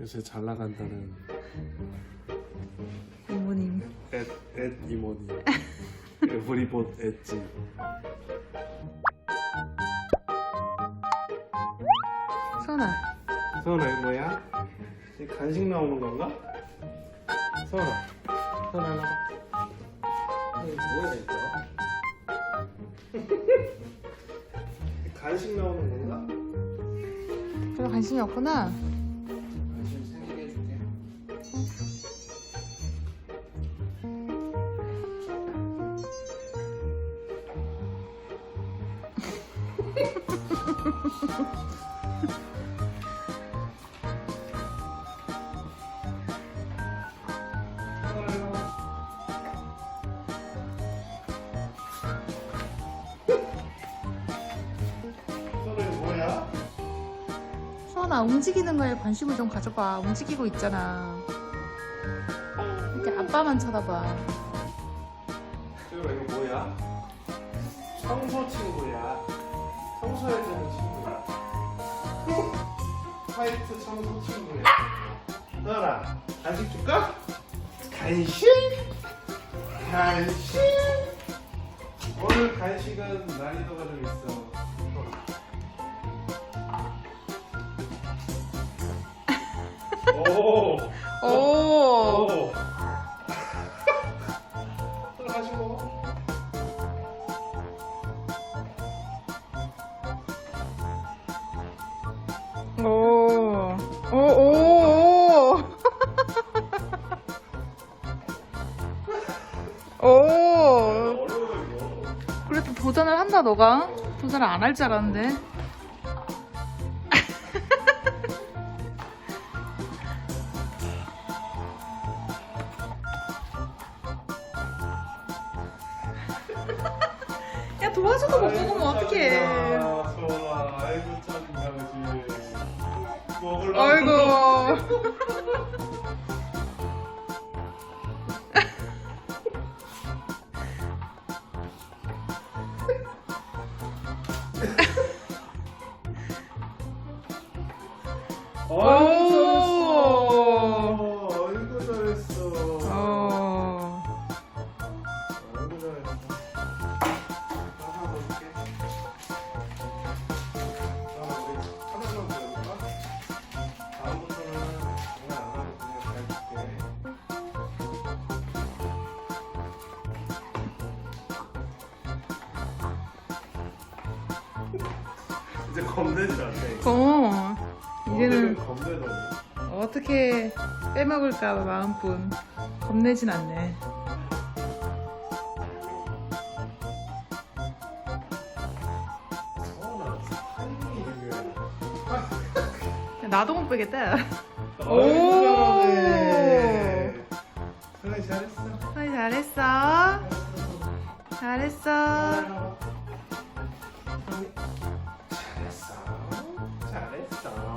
요새 잘 나간다는 이모님. 앳, 앳 이모님 에브리봇 엣지 선아. 서원아 이거 뭐야? 이게 간식 나오는 건가? 서원아 서원아 일로 와봐 이거 뭐야 이거? 간식 나오는 건가? 별로 관심이 없구나. 서원아 움직이는 거에 관심을 좀 가져봐. 움직이고 있잖아. 이렇게 아빠만 쳐다봐. 이거 뭐야? 청소 친구야. 청소해주는 친구야. 화이트 청소 친구야. 너라 간식 줄까? 간식? 간식? 오늘 간식은 난이도가 좀 있어. 오. 오. 오. 오. 오. 오. 오. 오. 그래도 도전을 한다 너가. 도전을 안 할 줄 알았는데. 야 도와줘도 못 먹으면 어떡해. 아이고 짜증나지. 먹으려고. 아이고. 아 이제 겁내지 않네. 어. 이제는 겁내더니. 어떻게 빼먹을까 봐 마음뿐 겁내진 않네. 중요해. 나도 못 빼겠다. 오! 승희 잘했어. 아이 잘했어. 잘했어. 잘했어. 잘했어.